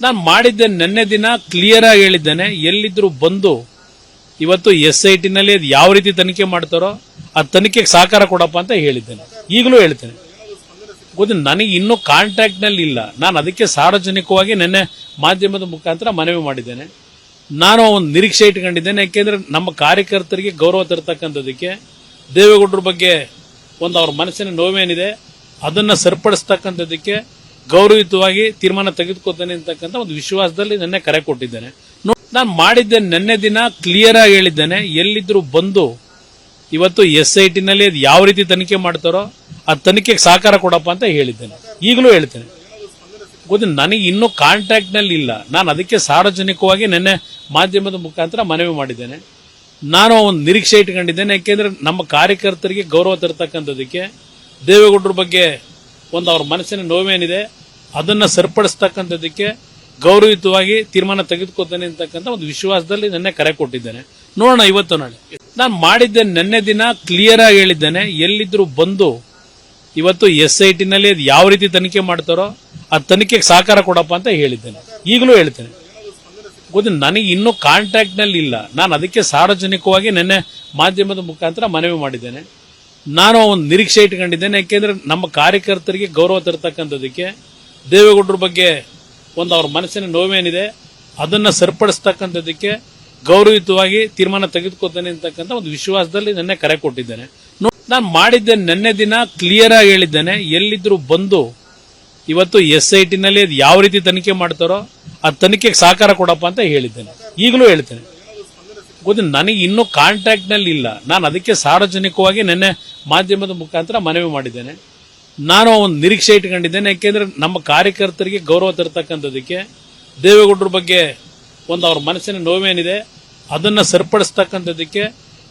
ನಾನು ಮಾಡಿದ್ದೆ ನಿನ್ನೆ ದಿನ ಕ್ಲಿಯರ್ ಆಗಿ ಹೇಳಿದ್ದೇನೆ. ಎಲ್ಲಿದ್ರು ಬಂದು ಇವತ್ತು ಎಸ್ ಐ ಟಿನಲ್ಲಿ ಅದು ಯಾವ ರೀತಿ ತನಿಖೆ ಮಾಡ್ತಾರೋ ಆ ತನಿಖೆಗೆ ಸಹಕಾರ ಕೊಡಪ್ಪ ಅಂತ ಹೇಳಿದ್ದೇನೆ. ಈಗಲೂ ಹೇಳ್ತೇನೆ. ಗೊತ್ತ, ನನಗೆ ಇನ್ನೂ ಕಾಂಟ್ರಾಕ್ಟ್ನಲ್ಲಿ ಇಲ್ಲ. ನಾನು ಅದಕ್ಕೆ ಸಾರ್ವಜನಿಕವಾಗಿ ನಿನ್ನೆ ಮಾಧ್ಯಮದ ಮುಖಾಂತರ ಮನವಿ ಮಾಡಿದ್ದೇನೆ. ನಾನು ಒಂದು ನಿರೀಕ್ಷೆ ಇಟ್ಕೊಂಡಿದ್ದೇನೆ. ಯಾಕೆಂದರೆ ನಮ್ಮ ಕಾರ್ಯಕರ್ತರಿಗೆ ಗೌರವ ತರ್ತಕ್ಕಂಥದ್ದಕ್ಕೆ ದೇವೇಗೌಡರ ಬಗ್ಗೆ ಒಂದು ಅವ್ರ ಮನಸ್ಸಿನ ನೋವೇನಿದೆ ಅದನ್ನ ಸರಿಪಡಿಸ್ತಕ್ಕಂಥದ್ದಕ್ಕೆ ಗೌರವಯುತವಾಗಿ ತೀರ್ಮಾನ ತೆಗೆದುಕೊತೇನೆ ಅಂತಕ್ಕಂಥ ಒಂದು ವಿಶ್ವಾಸದಲ್ಲಿ ನಿನ್ನೆ ಕರೆ ಕೊಟ್ಟಿದ್ದೇನೆ. ನಾನು ಮಾಡಿದ್ದೆ ನಿನ್ನೆ ದಿನ ಕ್ಲಿಯರ್ ಆಗಿ ಹೇಳಿದ್ದೇನೆ. ಎಲ್ಲಿದ್ರು ಬಂದು ಇವತ್ತು ಎಸ್ ಐ ಟಿನಲ್ಲಿ ಯಾವ ರೀತಿ ತನಿಖೆ ಮಾಡ್ತಾರೋ ಆ ತನಿಖೆಗೆ ಸಹಕಾರ ಕೊಡಪ್ಪ ಅಂತ ಹೇಳಿದ್ದೇನೆ. ಈಗಲೂ ಹೇಳ್ತೇನೆ. ಗೊತ್ತ ನನಗೆ ಇನ್ನೂ ಕಾಂಟ್ಯಾಕ್ಟ್ನಲ್ಲಿ ಇಲ್ಲ. ನಾನು ಅದಕ್ಕೆ ಸಾರ್ವಜನಿಕವಾಗಿ ನಿನ್ನೆ ಮಾಧ್ಯಮದ ಮುಖಾಂತರ ಮನವಿ ಮಾಡಿದ್ದೇನೆ. ನಾನು ಒಂದು ನಿರೀಕ್ಷೆ ಇಟ್ಕೊಂಡಿದ್ದೇನೆ. ಯಾಕೆಂದ್ರೆ ನಮ್ಮ ಕಾರ್ಯಕರ್ತರಿಗೆ ಗೌರವ ತರ್ತಕ್ಕಂಥದ್ದಕ್ಕೆ ದೇವೇಗೌಡರ ಬಗ್ಗೆ ಒಂದು ಅವ್ರ ಮನಸ್ಸಿನ ನೋವೇನಿದೆ, ಅದನ್ನು ಸರಿಪಡಿಸ್ತಕ್ಕಂಥದ್ದಕ್ಕೆ ಗೌರವಯುತವಾಗಿ ತೀರ್ಮಾನ ತೆಗೆದುಕೊತೇನೆ ಅಂತಕ್ಕಂಥ ಒಂದು ವಿಶ್ವಾಸದಲ್ಲಿ ನಿನ್ನೆ ಕರೆ ಕೊಟ್ಟಿದ್ದೇನೆ. ನೋಡೋಣ ಇವತ್ತು ನಾಳೆ. ನಾನು ಮಾಡಿದ್ದೆ ನಿನ್ನೆ ದಿನ ಕ್ಲಿಯರ್ ಆಗಿ ಹೇಳಿದ್ದೇನೆ. ಎಲ್ಲಿದ್ರು ಬಂದು ಇವತ್ತು ಎಸ್ ಐ ಟಿನಲ್ಲಿ ಅದು ಯಾವ ರೀತಿ ತನಿಖೆ ಮಾಡ್ತಾರೋ ಆ ತನಿಖೆಗೆ ಸಹಕಾರ ಕೊಡಪ್ಪ ಅಂತ ಹೇಳಿದ್ದೇನೆ. ಈಗಲೂ ಹೇಳ್ತೇನೆ. ಗೊತ್ತಿ, ನನಗೆ ಇನ್ನೂ ಕಾಂಟ್ಯಾಕ್ಟ್ನಲ್ಲಿ ಇಲ್ಲ ನಾನು ಅದಕ್ಕೆ ಸಾರ್ವಜನಿಕವಾಗಿ ನಿನ್ನೆ ಮಾಧ್ಯಮದ ಮುಖಾಂತರ ಮನವಿ ಮಾಡಿದ್ದೇನೆ. ನಾನು ಒಂದು ನಿರೀಕ್ಷೆ ಇಟ್ಕೊಂಡಿದ್ದೇನೆ, ಯಾಕೆಂದ್ರೆ ನಮ್ಮ ಕಾರ್ಯಕರ್ತರಿಗೆ ಗೌರವ ತರ್ತಕ್ಕಂಥದ್ದಕ್ಕೆ ದೇವೇಗೌಡರ ಬಗ್ಗೆ ಒಂದು ಅವ್ರ ಮನಸ್ಸಿನ ನೋವೇನಿದೆ, ಅದನ್ನ ಸರಿಪಡಿಸ್ತಕ್ಕಂಥದಕ್ಕೆ ಗೌರವಯುತವಾಗಿ ತೀರ್ಮಾನ ತೆಗೆದುಕೊತೇನೆ ಅಂತಕ್ಕಂಥ ಒಂದು ವಿಶ್ವಾಸದಲ್ಲಿ ನಿನ್ನೆ ಕರೆ ಕೊಟ್ಟಿದ್ದೇನೆ. ನಾನು ಮಾಡಿದ್ದೆ ನಿನ್ನೆ ದಿನ ಕ್ಲಿಯರ್ ಆಗಿ ಹೇಳಿದ್ದೇನೆ, ಎಲ್ಲಿದ್ರು ಬಂದು ಇವತ್ತು ಎಸ್ ಐ ಟಿನಲ್ಲಿ ಯಾವ ರೀತಿ ತನಿಖೆ ಮಾಡ್ತಾರೋ, ಆ ತನಿಖೆಗೆ ಸಹಕಾರ ಕೊಡಪ್ಪ ಅಂತ ಹೇಳಿದ್ದೇನೆ. ಈಗಲೂ ಹೇಳ್ತೇನೆ. ಗೊತ್ತು ನನಗೆ ಇನ್ನೂ ಕಾಂಟ್ಯಾಕ್ಟ್ನಲ್ಲಿ ಇಲ್ಲ. ನಾನು ಅದಕ್ಕೆ ಸಾರ್ವಜನಿಕವಾಗಿ ನಿನ್ನೆ ಮಾಧ್ಯಮದ ಮುಖಾಂತರ ಮನವಿ ಮಾಡಿದ್ದೇನೆ. ನಾನು ಒಂದು ನಿರೀಕ್ಷೆ ಇಟ್ಕೊಂಡಿದ್ದೇನೆ, ಯಾಕೆಂದರೆ ನಮ್ಮ ಕಾರ್ಯಕರ್ತರಿಗೆ ಗೌರವ ತರ್ತಕ್ಕಂಥದ್ದಕ್ಕೆ ದೇವೇಗೌಡರ ಬಗ್ಗೆ ಒಂದು ಅವ್ರ ಮನಸ್ಸಿನ ನೋವೇನಿದೆ ಅದನ್ನು ಸರಿಪಡಿಸ್ತಕ್ಕಂಥದ್ದಕ್ಕೆ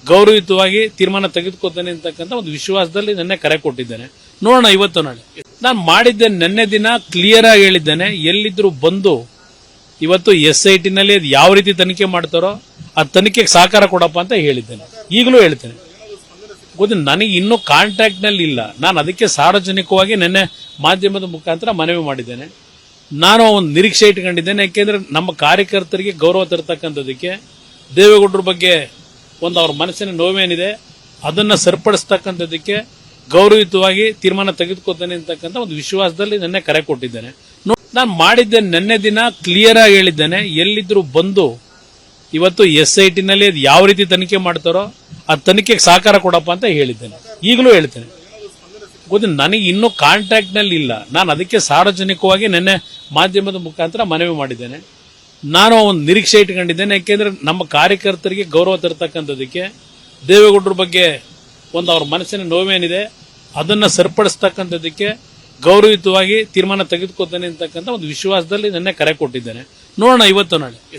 ಗೌರವಯುತವಾಗಿ ತೀರ್ಮಾನ ತೆಗೆದುಕೊತೇನೆ ಅಂತಕ್ಕಂಥ ಒಂದು ವಿಶ್ವಾಸದಲ್ಲಿ ನಿನ್ನೆ ಕರೆ ಕೊಟ್ಟಿದ್ದೇನೆ. ನೋಡೋಣ ಇವತ್ತು ನಾಳೆ. ನಾನು ಮಾಡಿದ್ದೆ ನಿನ್ನೆ ದಿನ ಕ್ಲಿಯರ್ ಆಗಿ ಹೇಳಿದ್ದೇನೆ, ಎಲ್ಲಿದ್ರು ಬಂದು ಇವತ್ತು ಎಸ್ ಐ ಟಿನಲ್ಲಿ ಯಾವ ರೀತಿ ತನಿಖೆ ಮಾಡ್ತಾರೋ ಆ ತನಿಖೆಗೆ ಸಹಕಾರ ಕೊಡಪ್ಪ ಅಂತ ಹೇಳಿದ್ದೇನೆ. ಈಗಲೂ ಹೇಳ್ತೇನೆ. ಗೊತ್ತಿಲ್ಲ ನನಗೆ ಇನ್ನೂ ಕಾಂಟ್ಯಾಕ್ಟ್ನಲ್ಲಿ ಇಲ್ಲ. ನಾನು ಅದಕ್ಕೆ ಸಾರ್ವಜನಿಕವಾಗಿ ನಿನ್ನೆ ಮಾಧ್ಯಮದ ಮುಖಾಂತರ ಮನವಿ ಮಾಡಿದ್ದೇನೆ. ನಾನು ಒಂದು ನಿರೀಕ್ಷೆ ಇಟ್ಕೊಂಡಿದ್ದೇನೆ. ಯಾಕೆಂದರೆ ನಮ್ಮ ಕಾರ್ಯಕರ್ತರಿಗೆ ಗೌರವ ತರ್ತಕ್ಕಂಥದ್ದಕ್ಕೆ ದೇವೇಗೌಡರ ಬಗ್ಗೆ ಒಂದು ಅವ್ರ ಮನಸ್ಸಿನ ನೋವೇನಿದೆ, ಅದನ್ನು ಸರಿಪಡಿಸ್ತಕ್ಕಂಥದ್ದಕ್ಕೆ ಗೌರವಯುತವಾಗಿ ತೀರ್ಮಾನ ತೆಗೆದುಕೊತೇನೆ ಅಂತಕ್ಕಂಥ ಒಂದು ವಿಶ್ವಾಸದಲ್ಲಿ ನಿನ್ನೆ ಕರೆ ಕೊಟ್ಟಿದ್ದೇನೆ. ನಾನು ಮಾಡಿದ್ದೇನೆ ನಿನ್ನೆ ದಿನ ಕ್ಲಿಯರ್ ಆಗಿ ಹೇಳಿದ್ದೇನೆ. ಎಲ್ಲಿದ್ರು ಬಂದು ಇವತ್ತು ಎಸ್ ಐ ಟಿನಲ್ಲಿ ಯಾವ ರೀತಿ ತನಿಖೆ ಮಾಡ್ತಾರೋ ಆ ತನಿಖೆಗೆ ಸಹಕಾರ ಕೊಡಪ್ಪ ಅಂತ ಹೇಳಿದ್ದೇನೆ. ಈಗಲೂ ಹೇಳ್ತೇನೆ. ಗೊತ್ತು ನನಗೆ ಇನ್ನೂ ಕಾಂಟ್ಯಾಕ್ಟ್ನಲ್ಲಿ ಇಲ್ಲ. ನಾನು ಅದಕ್ಕೆ ಸಾರ್ವಜನಿಕವಾಗಿ ನಿನ್ನೆ ಮಾಧ್ಯಮದ ಮುಖಾಂತರ ಮನವಿ ಮಾಡಿದ್ದೇನೆ. ನಾನು ಒಂದು ನಿರೀಕ್ಷೆ ಇಟ್ಕೊಂಡಿದ್ದೇನೆ. ಯಾಕೆಂದರೆ ನಮ್ಮ ಕಾರ್ಯಕರ್ತರಿಗೆ ಗೌರವ ತರ್ತಕ್ಕಂಥದ್ದಕ್ಕೆ ದೇವೇಗೌಡರ ಬಗ್ಗೆ ಒಂದು ಅವ್ರ ಮನಸ್ಸಿನ ನೋವೇನಿದೆ. ಅದನ್ನು ಸರಿಪಡಿಸ್ತಕ್ಕಂಥದ್ದಕ್ಕೆ ಗೌರವಯುತವಾಗಿ ತೀರ್ಮಾನ ತೆಗೆದುಕೊತೇನೆ ಅಂತಕ್ಕಂಥ ಒಂದು ವಿಶ್ವಾಸದಲ್ಲಿ ನಿನ್ನೆ ಕರೆ ಕೊಟ್ಟಿದ್ದೇನೆ. ನೋಡೋಣ ಇವತ್ತು ನಾಳೆ.